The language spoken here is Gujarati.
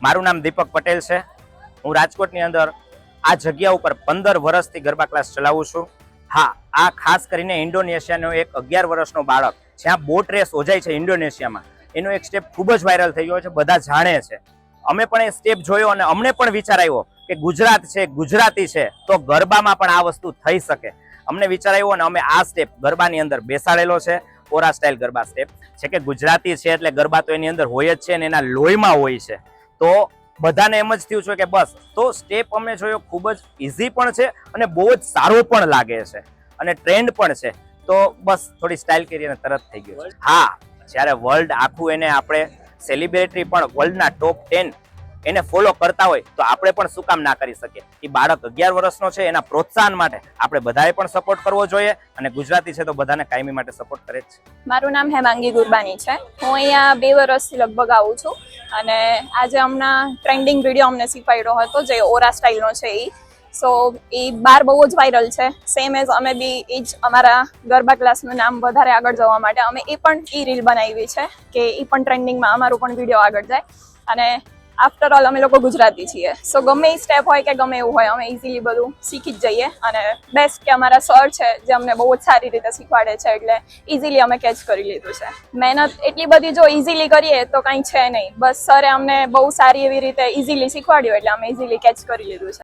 મારું નામ દીપક પટેલ છે. હું રાજકોટની અંદર આ જગ્યા ઉપર પંદર વર્ષથી ગરબા ક્લાસ ચલાવું છું. હા, આ ખાસ કરીને ઇન્ડોનેશિયાનો એક અગિયાર વર્ષનો બાળક, જ્યાં બોટ રેસ યોજાય છે ઇન્ડોનેશિયામાં. એનો એક સ્ટેપ ખૂબ જ વાયરલ થઈ ગયો છે, બધા જાણે છે. અમે પણ એ સ્ટેપ જોયો અને અમને પણ વિચાર આવ્યો કે ગુજરાત છે, ગુજરાતી છે, તો ગરબામાં પણ આ વસ્તુ થઈ શકે. અમને વિચાર આવ્યો અને અમે આ સ્ટેપ ગરબાની અંદર બેસાડેલો છે, ઓરા સ્ટાઇલ ગરબા સ્ટેપ છે કે ગુજરાતી છે એટલે ગરબા તો એની અંદર હોય જ છે અને એના લોહીમાં હોય છે. તો બધાને એમ જ થયું છે કે બસ. તો સ્ટેપ અમે જોયો ખૂબ જ ઇઝી પણ છે અને બહુ જ સારો પણ લાગે છે અને ટ્રેન્ડ પણ છે. તો બસ થોડી સ્ટાઇલ કરી અને તરત થઈ ગયું હા, જ્યારે વર્લ્ડ આખું એને આપણે સેલિબ્રિટી પણ વર્લ્ડના ટોપ ટેન એને ફોલો કરતા હોય તો આપણે પણ શું કામ ના કરી શકીએ? એ બાળક અગિયાર વર્ષનો છે, એના પ્રોત્સાહન માટે આપણે બધાએ પણ સપોર્ટ કરવો જોઈએ અને ગુજરાતી છે તો બધાને કાયમી માટે સપોર્ટ કરે જ છે. મારું નામ હેમાંગી ગુરબાની છે. હું અહીંયા બે વર્ષથી લગભગ આવું છું. અને આજે હમણાં ટ્રેન્ડિંગ વીડિયો અમને શીખવાડ્યો હતો જે ઓરા સ્ટાઇલનો છે એ સો એ બાર બહુ જ વાયરલ છે. સેમ એઝ અમે બી એ જ અમારા ગરબા ક્લાસનું નામ વધારે આગળ જવા માટે અમે એ પણ એ રીલ બનાવી છે કે એ પણ ટ્રેન્ડિંગમાં અમારું પણ વીડિયો આગળ જાય. અને આફ્ટર ઓલ અમે લોકો ગુજરાતી છીએ. સો ગમે એ સ્ટેપ હોય કે ગમે એવું હોય, અમે ઇઝીલી બધું શીખી જ જઈએ. અને બેસ્ટ કે અમારા સર છે, જે અમને બહુ જ સારી રીતે શીખવાડે છે, એટલે ઇઝીલી અમે કેચ કરી લીધું છે. મહેનત એટલી બધી જો ઇઝીલી કરીએ તો કંઈ છે નહીં. બસ સરે અમને બહુ સારી એવી રીતે ઇઝીલી શીખવાડ્યું, એટલે અમે ઇઝીલી કેચ કરી લીધું છે.